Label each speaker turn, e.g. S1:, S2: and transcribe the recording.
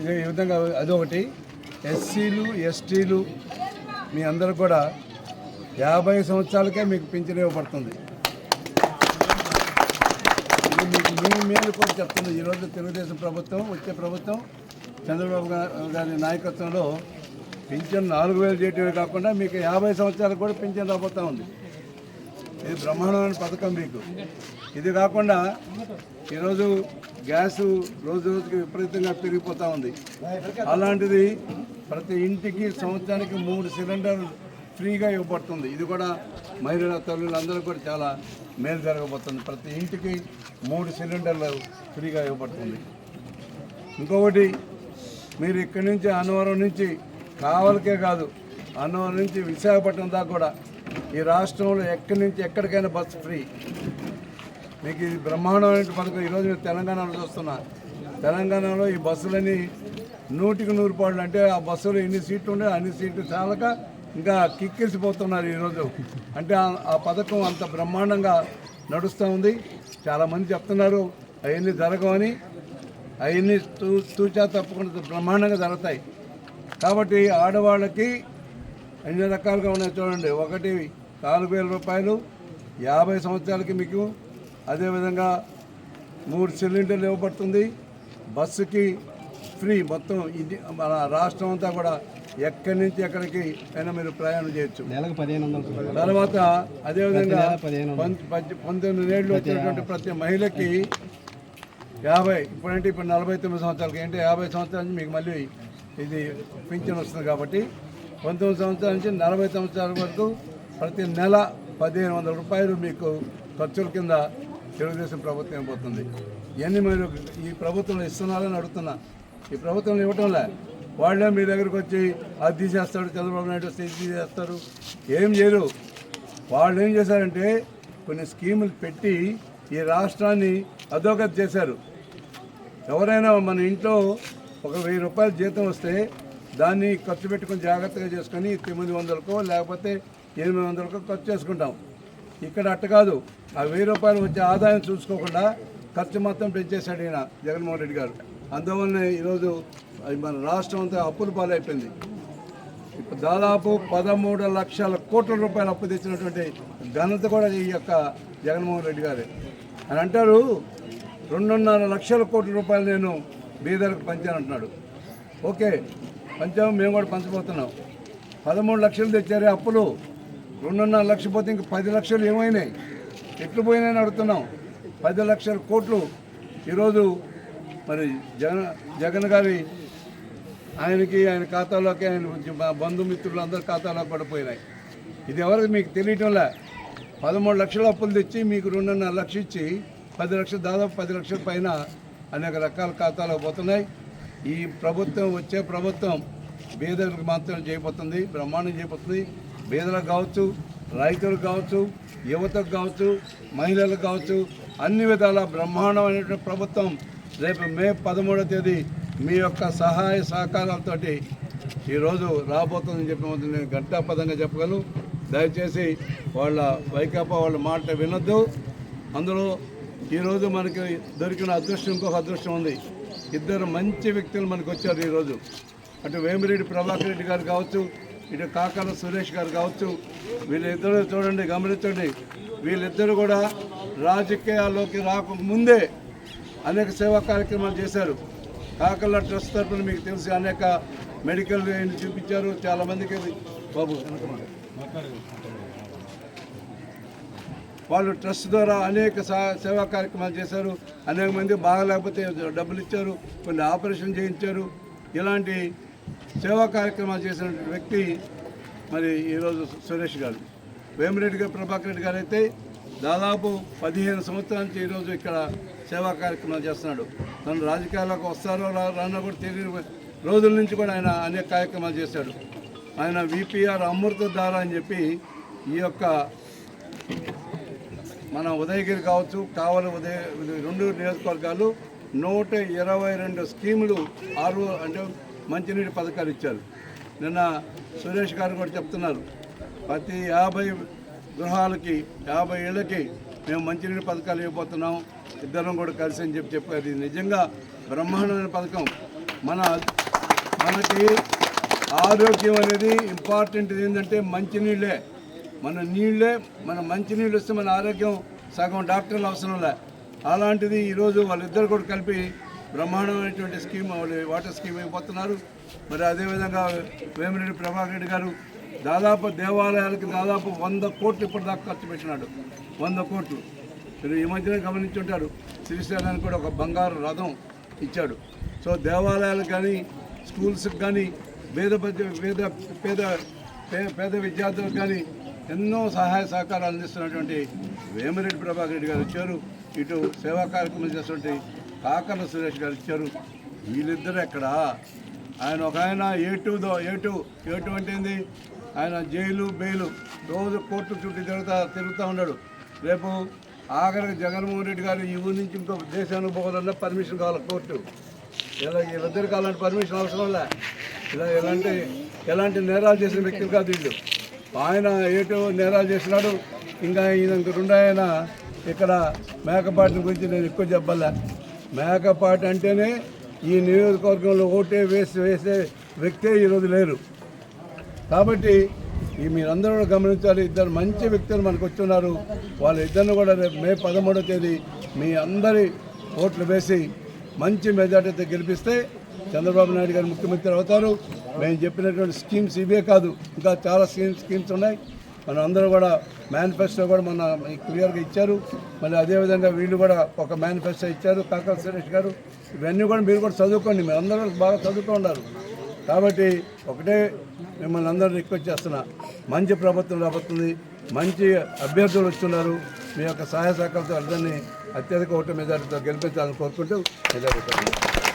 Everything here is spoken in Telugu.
S1: ఈ విధంగా అదొకటి. ఎస్సీలు ఎస్టీలు మీ అందరూ కూడా యాభై సంవత్సరాలకే మీకు పింఛన్ ఇవ్వబడుతుంది. మీకు మీ మేలు కూడా చెప్తుంది. ఈరోజు తెలుగుదేశం ప్రభుత్వం వచ్చే ప్రభుత్వం చంద్రబాబు గారి నాయకత్వంలో పింఛన్ నాలుగు వేలు చేయటమే కాకుండా మీకు యాభై సంవత్సరాలకు కూడా పింఛన్ రాబోతూ ఉంది. ఇది బ్రహ్మాండమైన పథకం మీకు. ఇది కాకుండా ఈరోజు గ్యాసు రోజు రోజుకి విపరీతంగా పెరిగిపోతూ ఉంది. అలాంటిది ప్రతి ఇంటికి సంవత్సరానికి మూడు సిలిండర్లు ఫ్రీగా ఇవ్వబడుతుంది. ఇది కూడా మహిళల తల్లులందరూ కూడా చాలా మేలు జరగబోతుంది. ప్రతి ఇంటికి మూడు సిలిండర్లు ఫ్రీగా ఇవ్వబడుతుంది. ఇంకొకటి మీరు ఇక్కడి నుంచి అన్నవరం నుంచి కావలకే కాదు అన్నవరం నుంచి విశాఖపట్నం దాకా కూడా ఈ రాష్ట్రంలో ఎక్కడి నుంచి ఎక్కడికైనా బస్సు ఫ్రీ. మీకు ఇది బ్రహ్మాండమైన పథకం ఈరోజు మీరు తెలంగాణలో చూస్తున్నా. తెలంగాణలో ఈ బస్సులని నూటికి నూరు పాళ్ళు అంటే ఆ బస్సులో ఎన్ని సీట్లు ఉండే అన్ని సీట్లు చాలక ఇంకా కిక్కిసిపోతున్నారు ఈరోజు. అంటే ఆ- ఆ పథకం అంత బ్రహ్మాండంగా నడుస్తూ ఉంది. చాలామంది చెప్తున్నారు అవన్నీ జరగవని అవన్నీ తూ తూచా తప్పకుండా బ్రహ్మాండంగా జరుగుతాయి. కాబట్టి ఆడవాళ్ళకి అన్ని రకాలుగా ఉన్నాయి చూడండి. ఒకటి నాలుగు వేల రూపాయలు యాభై సంవత్సరాలకి మీకు అదేవిధంగా మూడు సిలిండర్లు ఇవ్వబడుతుంది. బస్సుకి ఫ్రీ మొత్తం ఇది మన రాష్ట్రం అంతా కూడా ఎక్కడి నుంచి ఎక్కడికి అయినా మీరు ప్రయాణం చేయొచ్చు.
S2: నెలకు పదిహేను వందలు
S1: తర్వాత అదేవిధంగా పంతొమ్మిది ఏళ్ళు వచ్చినటువంటి ప్రతి మహిళకి యాభై ఇప్పుడంటే ఇప్పుడు నలభై తొమ్మిది సంవత్సరాలకి ఏంటి యాభై సంవత్సరాల నుంచి మీకు మళ్ళీ ఇది పింఛన్ వస్తుంది కాబట్టి పంతొమ్మిది సంవత్సరాల నుంచి నలభై సంవత్సరాల వరకు ప్రతి నెల పదిహేను వందల రూపాయలు మీకు ఖర్చుల కింద తెలుగుదేశం ప్రభుత్వం ఏమవుతుంది ఇవన్నీ మీరు ఈ ప్రభుత్వంలో ఇస్తున్నారని అడుగుతున్నా. ఈ ప్రభుత్వంలో ఇవ్వటంలే. వాళ్ళే మీ దగ్గరకు వచ్చి అది తీసేస్తాడు చంద్రబాబు నాయుడు స్థితి తీసేస్తారు. ఏం చేయరు. వాళ్ళు ఏం చేశారంటే కొన్ని స్కీములు పెట్టి ఈ రాష్ట్రాన్ని అధోగతి చేశారు. ఎవరైనా మన ఇంట్లో ఒక వెయ్యి రూపాయల జీతం వస్తే దాన్ని ఖర్చు పెట్టుకొని జాగ్రత్తగా చేసుకొని తొమ్మిది వందలకో లేకపోతే ఎనిమిది వందలకో ఖర్చు చేసుకుంటాం. ఇక్కడ అట్ట కాదు. ఆ వెయ్యి రూపాయలు వచ్చే ఆదాయం చూసుకోకుండా ఖర్చు మొత్తం పెంచేశాడు ఈయన జగన్మోహన్ రెడ్డి గారు. అందువల్ల ఈరోజు మన రాష్ట్రం అంతా అప్పుల పాలైపోయింది. ఇప్పుడు దాదాపు పదమూడు లక్షల కోట్ల రూపాయలు అప్పు తెచ్చినటువంటి ఘనత కూడా ఈ యొక్క జగన్మోహన్ రెడ్డి గారే. అని అంటారు రెండున్నర లక్షల కోట్ల రూపాయలు నేను బీదర్కు పంచానంటున్నాడు ఓకే పంచాము మేము కూడా పంచబోతున్నాం. పదమూడు లక్షలు తెచ్చారే అప్పులు. రెండున్నర లక్ష పోతే ఇంక పది లక్షలు ఏమైనాయి? ఎట్లు పోయినాయని అడుగుతున్నాం. పది లక్షల కోట్లు ఈరోజు మరి జగన్ జగన్ గారి ఆయనకి ఆయన ఖాతాలోకి ఆయన బంధుమిత్రులు అందరి ఖాతాలోకి కూడా పోయినాయి. ఇది ఎవరికి మీకు తెలియటంలే? పదమూడు లక్షల అప్పులు తెచ్చి మీకు రెండున్నర లక్ష ఇచ్చి పది లక్షలు దాదాపు పది లక్షల పైన అనేక రకాల ఖాతాలో పోతున్నాయి. ఈ ప్రభుత్వం వచ్చే ప్రభుత్వం పేదలకు మాత్రం చేయబోతుంది బ్రహ్మాండం చేయబోతుంది. పేదలకు కావచ్చు రైతులకు కావచ్చు యువతకు కావచ్చు మహిళలకు కావచ్చు అన్ని విధాల బ్రహ్మాండమైనటువంటి ప్రభుత్వం రేపు మే పదమూడవ తేదీ మీ యొక్క సహాయ సహకారాలతో ఈరోజు రాబోతుందని చెప్పి నేను ఘంటాపదంగా చెప్పగలను. దయచేసి వాళ్ళ వైకాపా వాళ్ళ మాట వినొద్దు. అందులో ఈరోజు మనకి దొరికిన అదృష్టం ఇంకొక అదృష్టం ఉంది. ఇద్దరు మంచి వ్యక్తులు మనకు వచ్చారు ఈరోజు. అటు వేమిరెడ్డి ప్రభాకర్ రెడ్డి గారు కావచ్చు ఇటు కాకాల సురేష్ గారు కావచ్చు వీళ్ళిద్దరూ చూడండి గమనించండి. వీళ్ళిద్దరూ కూడా రాజకీయాల్లోకి రాకముందే అనేక సేవా కార్యక్రమాలు చేశారు. కాకల ట్రస్ట్ తరఫున మీకు తెలిసి అనేక మెడికల్ చూపించారు. చాలామందికి బాబు వాళ్ళు ట్రస్ట్ ద్వారా అనేక సా- సేవా కార్యక్రమాలు చేశారు. అనేక మంది బాగలేకపోతే డబ్బులు ఇచ్చారు కొన్ని ఆపరేషన్ చేయించారు. ఇలాంటి సేవా కార్యక్రమాలు చేసిన వ్యక్తి మరి ఈరోజు సురేష్ గారు. వేమిరెడ్డి గారు ప్రభాకర్ రెడ్డి గారు అయితే దాదాపు పదిహేను సంవత్సరాల నుంచి ఈరోజు ఇక్కడ సేవా కార్యక్రమాలు చేస్తున్నాడు. తను రాజకీయాల్లోకి వస్తారో రానో కూడా తెలియని రోజుల నుంచి కూడా ఆయన అనేక కార్యక్రమాలు చేశాడు. ఆయన విపిఆర్ అమృత ధార అని చెప్పి ఈ యొక్క మన ఉదయగిరి కావచ్చు కావలి ఉదయ రెండు నియోజకవర్గాలు నూట ఇరవై రెండు స్కీములు ఆరు అంటే మంచినీటి పథకాలు ఇచ్చారు. నిన్న సురేష్ గారు కూడా చెప్తున్నారు. ప్రతి యాభై గృహాలకి యాభై ఏళ్ళకి మేము మంచినీటి పథకాలు ఇవ్వబోతున్నాం. ఇద్దరం కూడా కలిసి అని చెప్పి చెప్పారు. ఇది నిజంగా బ్రహ్మాండమైన పథకం. మన మనకి ఆరోగ్యం అనేది ఇంపార్టెంట్ ఏంటంటే మంచినీళ్ళే. మన నీళ్ళే మన మంచినీళ్ళు వస్తే మన ఆరోగ్యం సగం డాక్టర్లు అవసరం లే. అలాంటిది ఈరోజు వాళ్ళిద్దరు కూడా కలిపి బ్రహ్మాండమైనటువంటి స్కీమ్ వాటర్ స్కీమ్ అయిపోతున్నారు. మరి అదేవిధంగా వేమిరెడ్డి ప్రభాకర్ రెడ్డి గారు దాదాపు దేవాలయాలకు దాదాపు వంద కోట్లు ఇప్పటిదాకా ఖర్చు పెట్టినాడు. వంద కోట్లు. మీరు ఈ మధ్యనే గమనించుంటారు. శ్రీశైలానికి కూడా ఒక బంగారు రథం ఇచ్చాడు. సో దేవాలయాలకు కానీ స్కూల్స్కి కానీ పేద పేద పేద పేద విద్యార్థులకు కానీ ఎన్నో సహాయ సహకారాలు అందిస్తున్నటువంటి వేమిరెడ్డి ప్రభాకర్ రెడ్డి గారు వచ్చారు. ఇటు సేవా కార్యక్రమం చేస్తున్నటువంటి కాకర్ల సురేష్ గారు ఇచ్చారు. వీళ్ళిద్దరు ఎక్కడ? ఆయన ఒక ఆయన ఏ టూ దో ఏ టూ ఏ టూ అంటే ఏంది? ఆయన జైలు బెయిలు రోజు కోర్టు చుట్టూ తిరుగుతా తిరుగుతూ ఉన్నాడు. రేపు ఆఖరికి జగన్మోహన్ రెడ్డి గారు ఈ ఊరి నుంచి ఇంకో దేశానికి పోవాలన్నా పర్మిషన్ కావాలి కోర్టు. ఇలా వీళ్ళిద్దరికి అలాంటి పర్మిషన్ అవసరం లే. ఇలా ఎలాంటి ఎలాంటి నేరాలు చేసిన వ్యక్తులు కాదు వీళ్ళు. ఆయన ఏటో నేరాలు చేసినాడు ఇంకా ఈయన ఇంక రెండు ఆయన ఇక్కడ మేకపాటి గురించి నేను ఎక్కువ చెప్పాలే. మేకపాటి అంటేనే ఈ నియోజకవర్గంలో ఓటే వేసి వేసే వ్యక్తే ఈరోజు లేరు. కాబట్టి ఈ మీరందరూ కూడా గమనించాలి ఇద్దరు మంచి వ్యక్తులు మనకు వచ్చున్నారు. వాళ్ళ ఇద్దరిని కూడా రేపు మే పదమూడవ తేదీ మీ అందరి ఓట్లు వేసి మంచి మెజార్టీతో గెలిపిస్తే చంద్రబాబు నాయుడు గారు ముఖ్యమంత్రి అవుతారు. మేము చెప్పినటువంటి స్కీమ్స్ ఇవే కాదు ఇంకా చాలా స్కీమ్స్ స్కీమ్స్ ఉన్నాయి. మన అందరూ కూడా మేనిఫెస్టో కూడా మన క్లియర్గా ఇచ్చారు. మళ్ళీ అదేవిధంగా వీళ్ళు కూడా ఒక మేనిఫెస్టో ఇచ్చారు. కాకర సురేష్ గారు. ఇవన్నీ కూడా మీరు కూడా చదువుకోండి. మీరు అందరూ బాగా చదువుతూ ఉన్నారు కాబట్టి ఒకటే మిమ్మల్ని అందరూ రిక్వెస్ట్ చేస్తున్నా. మంచి ప్రభుత్వం రాబోతుంది. మంచి అభ్యర్థులు వస్తున్నారు. మీ యొక్క సహాయ సహకారంతో అందరినీ అత్యధిక ఓటు మెజారిటీతో గెలిపించాలని కోరుకుంటూ మెజారిటీ